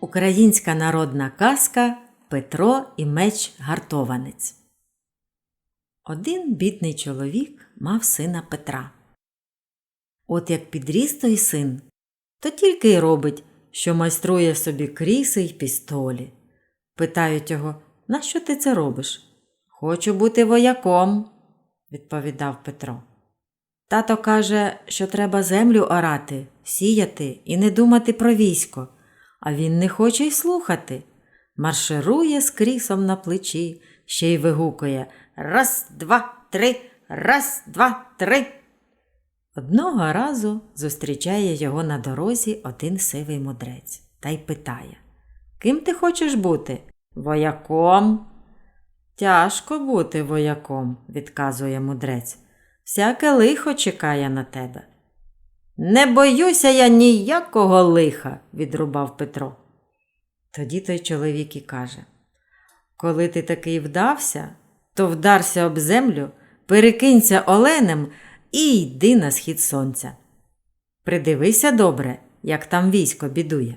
Українська народна казка Петро і меч гартованець. Один бідний чоловік мав сина Петра. От як підріс той син, то тільки й робить, що майструє собі кріси й пістолі. Питають його, нащо ти це робиш? Хочу бути вояком, відповідав Петро. Тато каже, що треба землю орати, сіяти і не думати про військо, а він не хоче й слухати. Марширує з крісом на плечі, ще й вигукує Раз, два, три, раз, два, три. Одного разу зустрічає його на дорозі один сивий мудрець та й питає Ким ти хочеш бути? Вояком. Тяжко бути вояком, відказує мудрець. Всяке лихо чекає на тебе. Не боюся я ніякого лиха, відрубав Петро. Тоді той чоловік і каже Коли ти такий вдався, то вдарся об землю, перекинься оленем і йди на схід сонця. Придивися добре, як там військо бідує.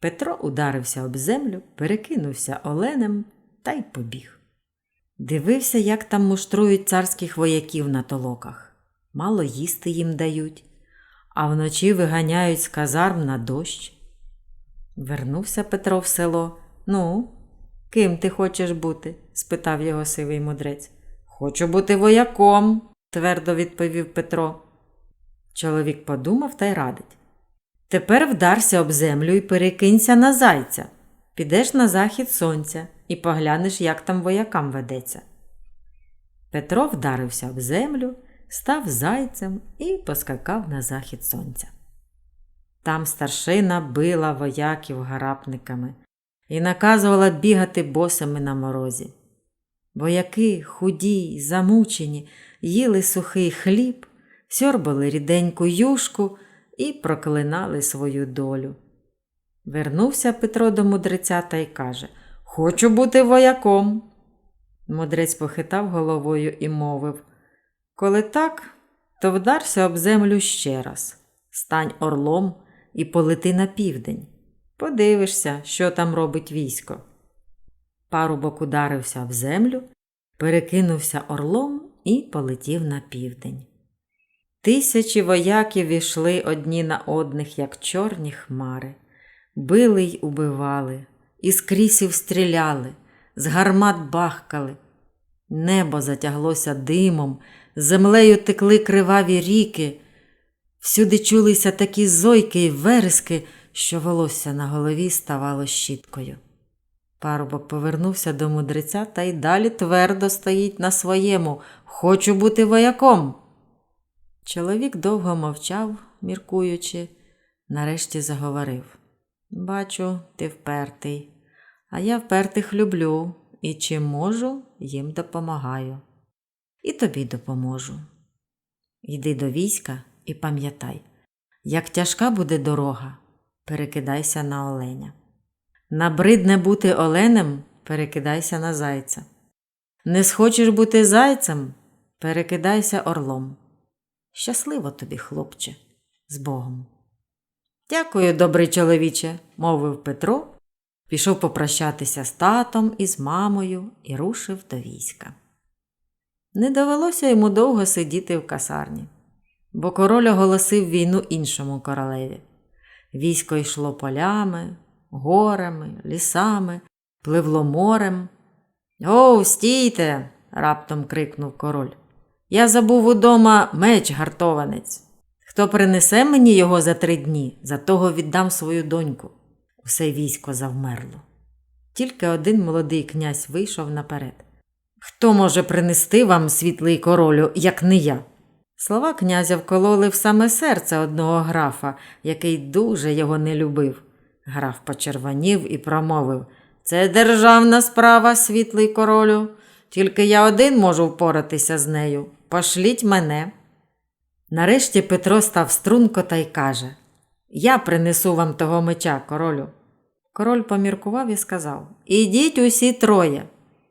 Петро ударився об землю, перекинувся оленем та й побіг. Дивився, як там муштрують царських вояків на толоках. Мало їсти їм дають, а вночі виганяють з казарм на дощ. Вернувся Петро в село. Ну, ким ти хочеш бути? спитав його сивий мудрець. Хочу бути вояком, твердо відповів Петро. Чоловік подумав та й радить. Тепер вдарся об землю і перекинься на зайця. Підеш на захід сонця і поглянеш, як там воякам ведеться. Петро вдарився об землю, став зайцем і поскакав на захід сонця. Там старшина била вояків гарапниками і наказувала бігати босами на морозі. Вояки, худі, замучені, їли сухий хліб, сьорбали ріденьку юшку і проклинали свою долю. Вернувся Петро до мудреця та й каже Хочу бути вояком. Мудрець похитав головою і мовив Коли так, то вдарся об землю ще раз, стань орлом і полети на південь. Подивишся, що там робить військо. Парубок ударився в землю, перекинувся орлом і полетів на південь. Тисячі вояків ішли одні на одних, як чорні хмари, били й убивали, із крісів стріляли, з гармат бахкали. Небо затяглося димом, землею текли криваві ріки. Всюди чулися такі зойки й верески, що волосся на голові ставало щіткою. Парубок повернувся до мудреця та й далі твердо стоїть на своєму Хочу бути вояком. Чоловік довго мовчав, міркуючи, нарешті заговорив Бачу, ти впертий, а я впертих люблю і чим можу, їм допомагаю. І тобі допоможу. Йди до війська і пам'ятай, як тяжка буде дорога, перекидайся на оленя. Набридне бути оленем, перекидайся на зайця. Не схочеш бути зайцем, перекидайся орлом. Щасливо тобі, хлопче, з Богом. Дякую, добрий чоловіче, мовив Петро, пішов попрощатися з татом і з мамою і рушив до війська. Не довелося йому довго сидіти в касарні, бо король оголосив війну іншому королеві. Військо йшло полями, горами, лісами, пливло морем. О, стійте! раптом крикнув король. Я забув удома меч гартованець. Хто принесе мені його за три дні, за того віддам свою доньку. Усе військо завмерло. Тільки один молодий князь вийшов наперед. Хто може принести вам світлий королю, як не я? Слова князя вкололи в саме серце одного графа, який дуже його не любив. Граф почервонів і промовив Це державна справа, світлий королю. Тільки я один можу впоратися з нею. Пошліть мене. Нарешті Петро став струнко та й каже Я принесу вам того меча, королю. Король поміркував і сказав Ідіть усі троє.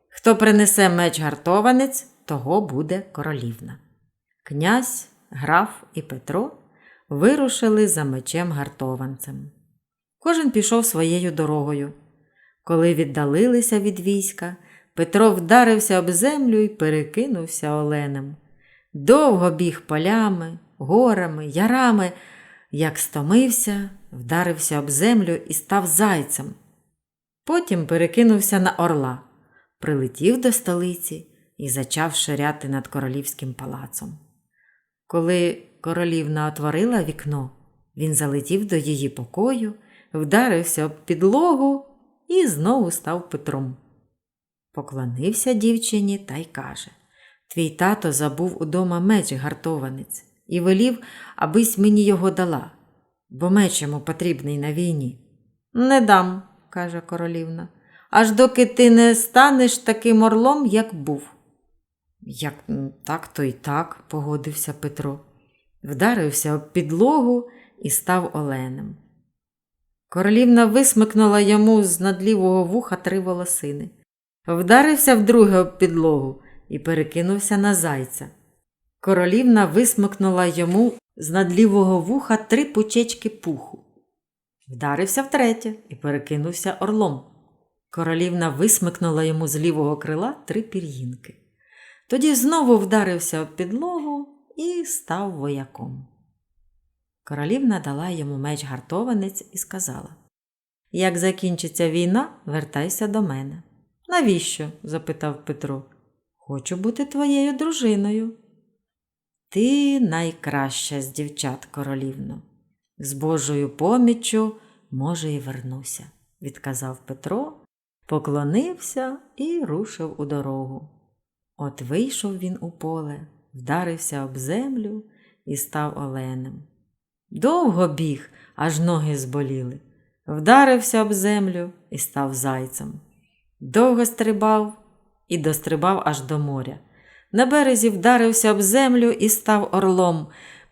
Хто принесе меч гартованець, того буде королівна. Князь, граф і Петро вирушили за мечем гартованцем. Кожен пішов своєю дорогою. Коли віддалилися від війська, Петро вдарився об землю і перекинувся оленем. Довго біг полями, горами, ярами, як стомився, вдарився об землю і став зайцем. Потім перекинувся на орла, прилетів до столиці і зачав ширяти над королівським палацом. Коли королівна отворила вікно, він залетів до її покою, вдарився об підлогу і знову став Петром. Поклонився дівчині та й каже Твій тато забув удома меч гартованець і велів, абись мені його дала, бо меч йому потрібний на війні. Не дам, каже королівна, аж доки ти не станеш таким орлом, як був. Як так, то й так, погодився Петро. Вдарився об підлогу і став оленем. Королівна висмикнула йому з надлівого вуха три волосини, вдарився вдруге об підлогу і перекинувся на зайця. Королівна висмикнула йому з надлівого вуха три пучечки пуху. Вдарився втретє і перекинувся орлом. Королівна висмикнула йому з лівого крила три пір'їнки. Тоді знову вдарився об підлогу і став вояком. Королівна дала йому меч гартованець і сказала Як закінчиться війна, вертайся до мене. Навіщо? запитав Петро. Хочу бути твоєю дружиною. Ти найкраща з дівчат, королівно. З Божою поміччю, може, і вернуся, відказав Петро, поклонився і рушив у дорогу. От вийшов він у поле, вдарився об землю і став оленем. Довго біг, аж ноги зболіли, вдарився об землю і став зайцем. Довго стрибав і дострибав аж до моря. На березі вдарився об землю і став орлом,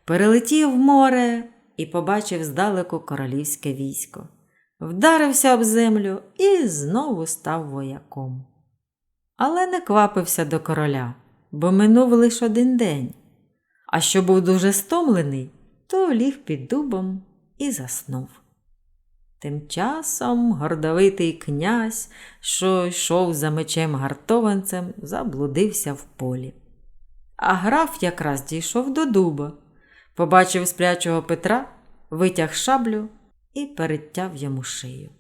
перелетів море і побачив здалеку королівське військо. Вдарився об землю і знову став вояком. Але не квапився до короля, бо минув лише один день. А що був дуже стомлений, то ліг під дубом і заснув. Тим часом гордовитий князь, що йшов за мечем гартованцем, заблудився в полі. А граф якраз дійшов до дуба, побачив сплячого Петра, витяг шаблю і перетяв йому шию.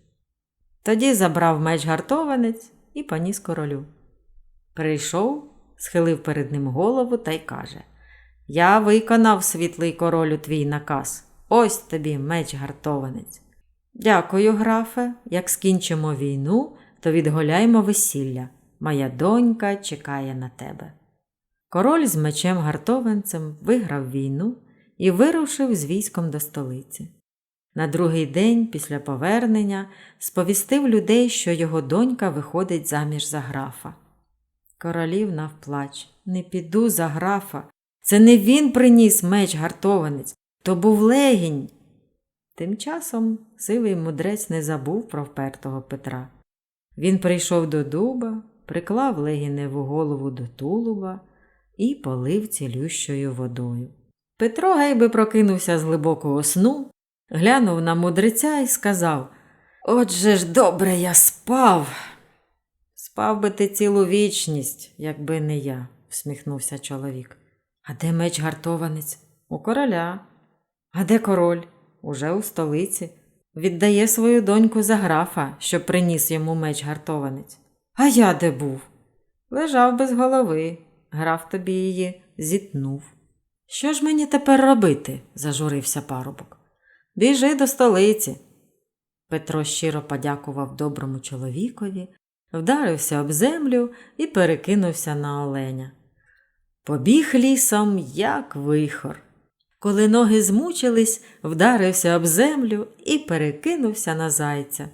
Тоді забрав меч гартованець і поніс королю. Прийшов, схилив перед ним голову та й каже Я виконав світлий королю твій наказ. Ось тобі меч гартованець. Дякую, графе. Як скінчимо війну, то відгуляймо весілля. Моя донька чекає на тебе. Король з мечем гартованцем виграв війну і вирушив з військом до столиці. На другий день після повернення сповістив людей, що його донька виходить заміж за графа. Королівна вплач не піду за графа. Це не він приніс меч гартованець, то був легінь. Тим часом сивий мудрець не забув про впертого Петра. Він прийшов до дуба, приклав легіневу голову до тулуба і полив цілющою водою. Петро гейби прокинувся з глибокого сну, глянув на мудреця і сказав Отже ж добре я спав. Спав би ти цілу вічність, якби не я, всміхнувся чоловік. А де меч гартованець? У короля. А де король? Уже у столиці. Віддає свою доньку за графа, що приніс йому меч гартованець. А я де був? Лежав без голови. Граф тобі її зітнув. Що ж мені тепер робити? зажурився парубок. Біжи до столиці. Петро щиро подякував доброму чоловікові, вдарився об землю і перекинувся на оленя. Побіг лісом, як вихор. Коли ноги змучились, вдарився об землю і перекинувся на зайця.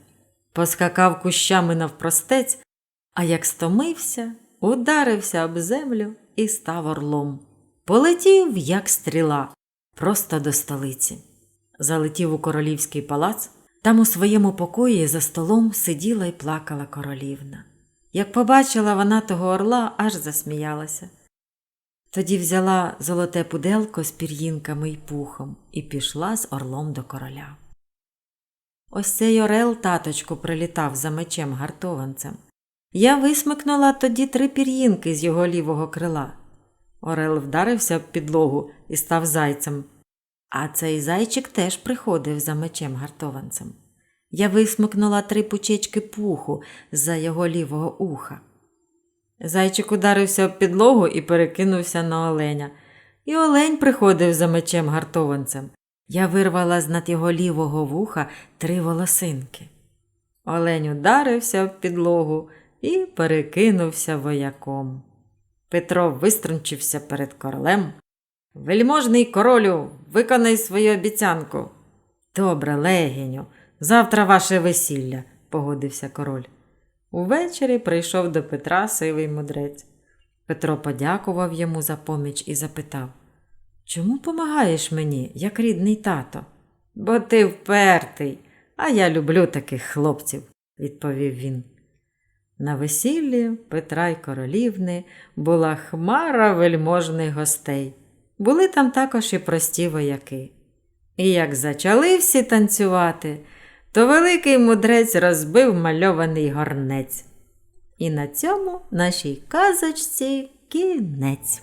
Поскакав кущами навпростець, а як стомився, ударився об землю і став орлом. Полетів, як стріла, просто до столиці. Залетів у королівський палац, там у своєму покої за столом сиділа і плакала королівна. Як побачила вона того орла, аж засміялася. Тоді взяла золоте пуделко з пір'їнками й пухом і пішла з орлом до короля. Ось цей орел таточку прилітав за мечем гартованцем. Я висмикнула тоді три пір'їнки з його лівого крила. Орел вдарився в підлогу і став зайцем. А цей зайчик теж приходив за мечем гартованцем. Я висмикнула три пучечки пуху за його лівого уха. Зайчик ударився об підлогу і перекинувся на оленя. І олень приходив за мечем гартованцем. Я вирвала з над його лівого вуха три волосинки. Олень ударився об підлогу і перекинувся вояком. Петро виструнчився перед королем. Вельможний королю, виконай свою обіцянку. Добре, легіню, завтра ваше весілля, погодився король. Увечері прийшов до Петра сивий мудрець. Петро подякував йому за поміч і запитав Чому помагаєш мені, як рідний тато? Бо ти впертий, а я люблю таких хлопців, відповів він. На весіллі Петра й королівни була хмара вельможних гостей. Були там також і прості вояки. І як зачали всі танцювати, то великий мудрець розбив мальований горнець. І на цьому нашій казочці кінець.